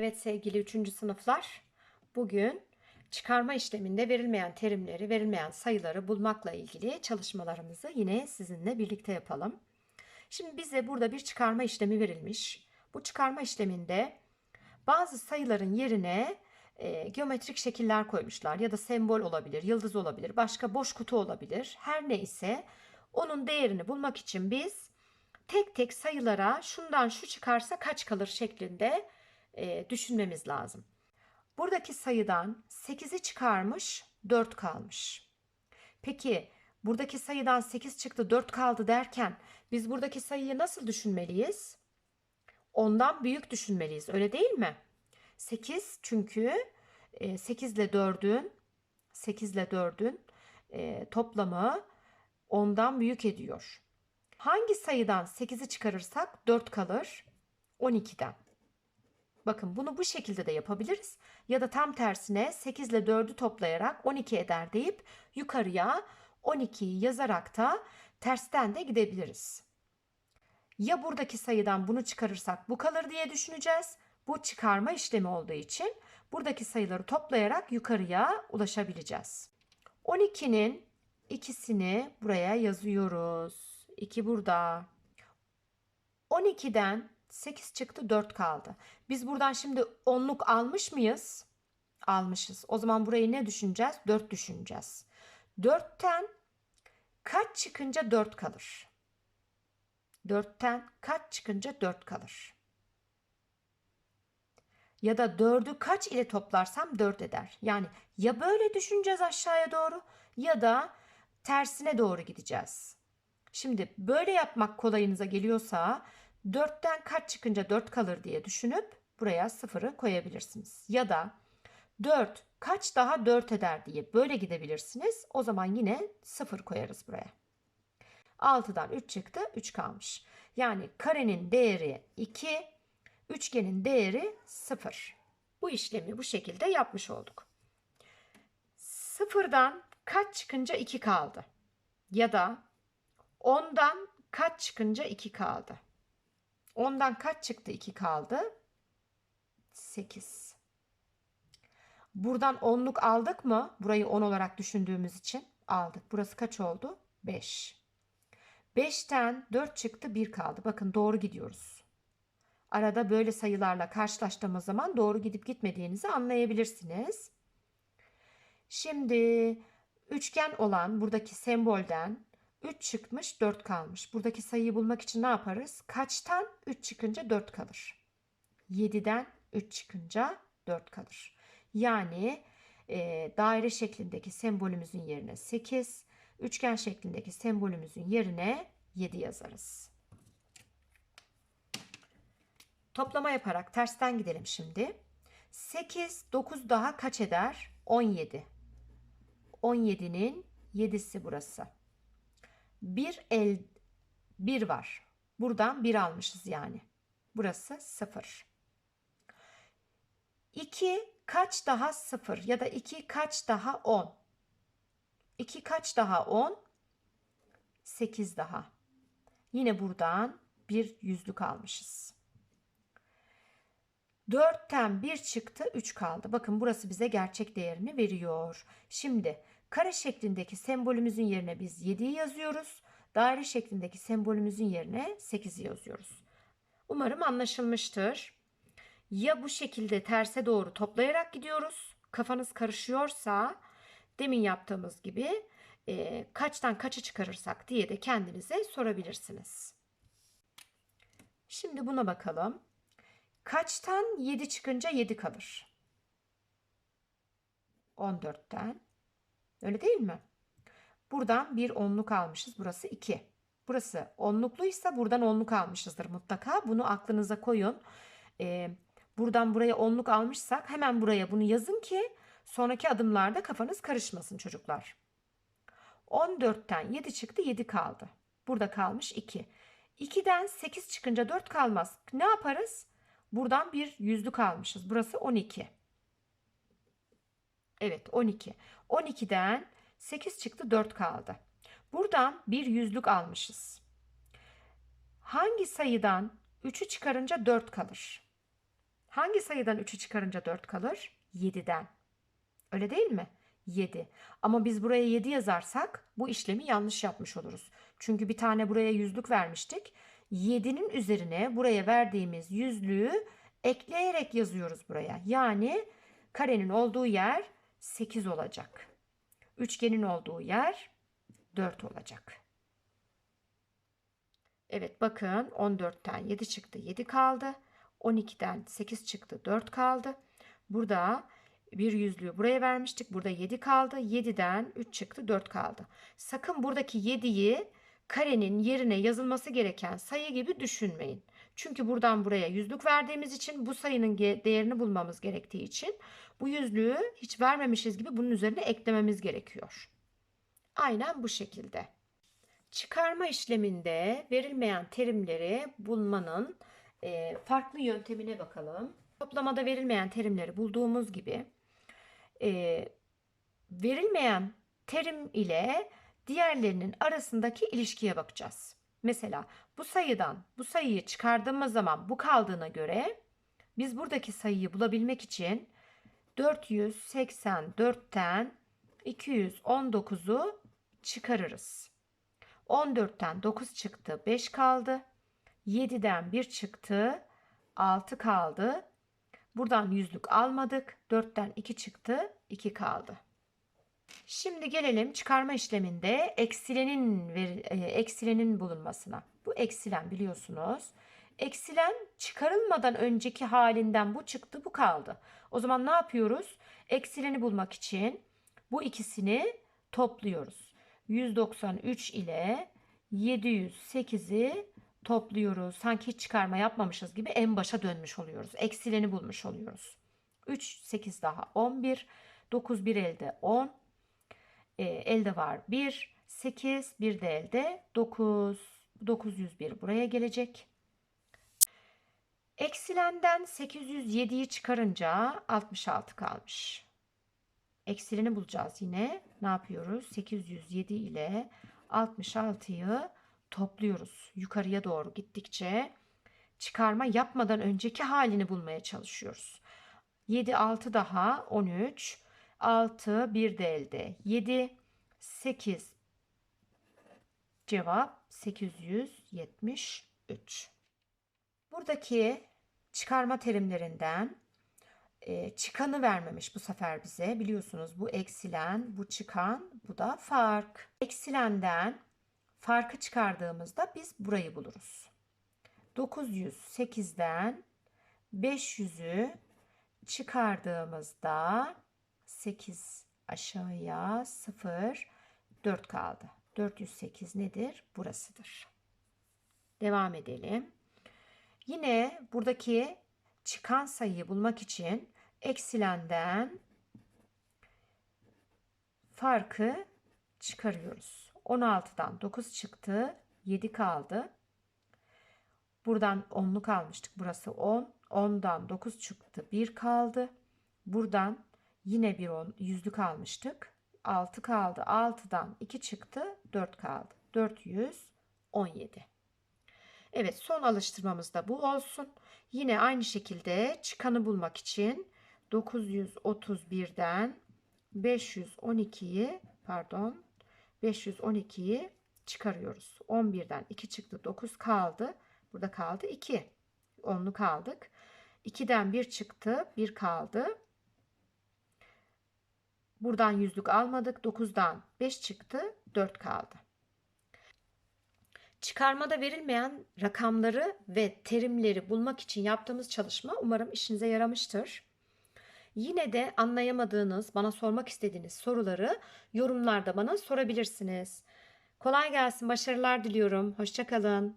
Evet sevgili 3. sınıflar, bugün çıkarma işleminde verilmeyen terimleri, verilmeyen sayıları bulmakla ilgili çalışmalarımızı yine sizinle birlikte yapalım. Şimdi bize burada bir çıkarma işlemi verilmiş. Bu çıkarma işleminde bazı sayıların yerine e, geometrik şekiller koymuşlar ya da sembol olabilir, yıldız olabilir, başka boş kutu olabilir. Her neyse onun değerini bulmak için biz tek tek sayılara şundan şu çıkarsa kaç kalır şeklinde e, düşünmemiz lazım. Buradaki sayıdan 8'i çıkarmış 4 kalmış. Peki buradaki sayıdan 8 çıktı 4 kaldı derken biz buradaki sayıyı nasıl düşünmeliyiz? Ondan büyük düşünmeliyiz öyle değil mi? 8 çünkü e, 8 ile 4'ün 8 ile 4'ün e, toplamı ondan büyük ediyor. Hangi sayıdan 8'i çıkarırsak 4 kalır? 12'den. Bakın bunu bu şekilde de yapabiliriz. Ya da tam tersine 8 ile 4'ü toplayarak 12 eder deyip yukarıya 12'yi yazarak da tersten de gidebiliriz. Ya buradaki sayıdan bunu çıkarırsak bu kalır diye düşüneceğiz. Bu çıkarma işlemi olduğu için buradaki sayıları toplayarak yukarıya ulaşabileceğiz. 12'nin ikisini buraya yazıyoruz. 2 burada. 12'den 8 çıktı 4 kaldı. Biz buradan şimdi onluk almış mıyız? Almışız. O zaman burayı ne düşüneceğiz? 4 düşüneceğiz. 4'ten kaç çıkınca 4 kalır? 4'ten kaç çıkınca 4 kalır? Ya da 4'ü kaç ile toplarsam 4 eder. Yani ya böyle düşüneceğiz aşağıya doğru ya da tersine doğru gideceğiz. Şimdi böyle yapmak kolayınıza geliyorsa 4'ten kaç çıkınca 4 kalır diye düşünüp buraya 0'ı koyabilirsiniz. Ya da 4 kaç daha 4 eder diye böyle gidebilirsiniz. O zaman yine 0 koyarız buraya. 6'dan 3 çıktı 3 kalmış. Yani karenin değeri 2, üçgenin değeri 0. Bu işlemi bu şekilde yapmış olduk. 0'dan kaç çıkınca 2 kaldı? Ya da 10'dan kaç çıkınca 2 kaldı? 10'dan kaç çıktı 2 kaldı? 8. Buradan 10'luk aldık mı? Burayı 10 olarak düşündüğümüz için aldık. Burası kaç oldu? 5. 5'ten 4 çıktı 1 kaldı. Bakın doğru gidiyoruz. Arada böyle sayılarla karşılaştığımız zaman doğru gidip gitmediğinizi anlayabilirsiniz. Şimdi üçgen olan buradaki sembolden 3 çıkmış 4 kalmış. Buradaki sayıyı bulmak için ne yaparız? Kaçtan 3 çıkınca 4 kalır? 7'den 3 çıkınca 4 kalır. Yani e, daire şeklindeki sembolümüzün yerine 8, üçgen şeklindeki sembolümüzün yerine 7 yazarız. Toplama yaparak tersten gidelim şimdi. 8, 9 daha kaç eder? 17. 17'nin 7'si burası. Bir el bir var. Buradan bir almışız yani. Burası 0. 2 kaç daha 0 ya da 2 kaç daha 10? 2 kaç daha 10? 8 daha. Yine buradan bir yüzlük almışız. 4'ten 1 çıktı 3 kaldı. Bakın burası bize gerçek değerini veriyor. Şimdi kare şeklindeki sembolümüzün yerine biz 7'yi yazıyoruz. Daire şeklindeki sembolümüzün yerine 8'i yazıyoruz. Umarım anlaşılmıştır. Ya bu şekilde terse doğru toplayarak gidiyoruz. Kafanız karışıyorsa demin yaptığımız gibi e, kaçtan kaçı çıkarırsak diye de kendinize sorabilirsiniz. Şimdi buna bakalım. Kaçtan 7 çıkınca 7 kalır? 14'ten. Öyle değil mi? Buradan bir onluk almışız. Burası 2. Burası onlukluysa buradan onluk almışızdır mutlaka. Bunu aklınıza koyun. Ee, buradan buraya onluk almışsak hemen buraya bunu yazın ki sonraki adımlarda kafanız karışmasın çocuklar. 14'ten 7 çıktı 7 kaldı. Burada kalmış 2. 2'den 8 çıkınca 4 kalmaz. Ne yaparız? Buradan bir yüzlük almışız. Burası 12. Evet 12. 12'den 8 çıktı 4 kaldı. Buradan bir yüzlük almışız. Hangi sayıdan 3'ü çıkarınca 4 kalır? Hangi sayıdan 3'ü çıkarınca 4 kalır? 7'den. Öyle değil mi? 7. Ama biz buraya 7 yazarsak bu işlemi yanlış yapmış oluruz. Çünkü bir tane buraya yüzlük vermiştik. 7'nin üzerine buraya verdiğimiz yüzlüğü ekleyerek yazıyoruz buraya. Yani karenin olduğu yer 8 olacak. Üçgenin olduğu yer 4 olacak. Evet bakın 14'ten 7 çıktı 7 kaldı. 12'den 8 çıktı 4 kaldı. Burada bir yüzlüğü buraya vermiştik. Burada 7 kaldı. 7'den 3 çıktı 4 kaldı. Sakın buradaki 7'yi karenin yerine yazılması gereken sayı gibi düşünmeyin. Çünkü buradan buraya yüzlük verdiğimiz için bu sayının değerini bulmamız gerektiği için bu yüzlüğü hiç vermemişiz gibi bunun üzerine eklememiz gerekiyor. Aynen bu şekilde. Çıkarma işleminde verilmeyen terimleri bulmanın e, farklı yöntemine bakalım. Toplamada verilmeyen terimleri bulduğumuz gibi e, verilmeyen terim ile diğerlerinin arasındaki ilişkiye bakacağız. Mesela bu sayıdan bu sayıyı çıkardığımız zaman bu kaldığına göre biz buradaki sayıyı bulabilmek için 484'ten 219'u çıkarırız. 14'ten 9 çıktı 5 kaldı. 7'den 1 çıktı 6 kaldı. Buradan yüzlük almadık. 4'ten 2 çıktı 2 kaldı. Şimdi gelelim çıkarma işleminde eksilenin e, eksilenin bulunmasına. Bu eksilen biliyorsunuz. Eksilen çıkarılmadan önceki halinden bu çıktı bu kaldı. O zaman ne yapıyoruz? Eksileni bulmak için bu ikisini topluyoruz. 193 ile 708'i topluyoruz. Sanki hiç çıkarma yapmamışız gibi en başa dönmüş oluyoruz. Eksileni bulmuş oluyoruz. 3, 8 daha 11. 9 bir elde 10. E, elde var 1, 8, bir de elde 9. 901 buraya gelecek. Eksilenden 807'yi çıkarınca 66 kalmış. Eksileni bulacağız yine. Ne yapıyoruz? 807 ile 66'yı topluyoruz. Yukarıya doğru gittikçe çıkarma yapmadan önceki halini bulmaya çalışıyoruz. 7 6 daha 13 6 bir de elde 7 8 cevap 873. Buradaki çıkarma terimlerinden e, çıkanı vermemiş bu sefer bize. Biliyorsunuz bu eksilen, bu çıkan, bu da fark. Eksilenden farkı çıkardığımızda biz burayı buluruz. 908'den 500'ü çıkardığımızda 8 aşağıya 0 4 kaldı. 408 nedir? Burasıdır. Devam edelim. Yine buradaki çıkan sayıyı bulmak için eksilenden farkı çıkarıyoruz. 16'dan 9 çıktı. 7 kaldı. Buradan 10'luk almıştık. Burası 10. 10'dan 9 çıktı. 1 kaldı. Buradan yine bir 10 yüzlük almıştık. 6 kaldı. 6'dan 2 çıktı. 4 kaldı. 417. Evet son alıştırmamız da bu olsun. Yine aynı şekilde çıkanı bulmak için 931'den 512'yi pardon 512'yi çıkarıyoruz. 11'den 2 çıktı 9 kaldı. Burada kaldı 2. 10'lu kaldık. 2'den 1 çıktı 1 kaldı. Buradan yüzlük almadık. 9'dan 5 çıktı 4 kaldı. Çıkarmada verilmeyen rakamları ve terimleri bulmak için yaptığımız çalışma umarım işinize yaramıştır. Yine de anlayamadığınız, bana sormak istediğiniz soruları yorumlarda bana sorabilirsiniz. Kolay gelsin, başarılar diliyorum. Hoşçakalın.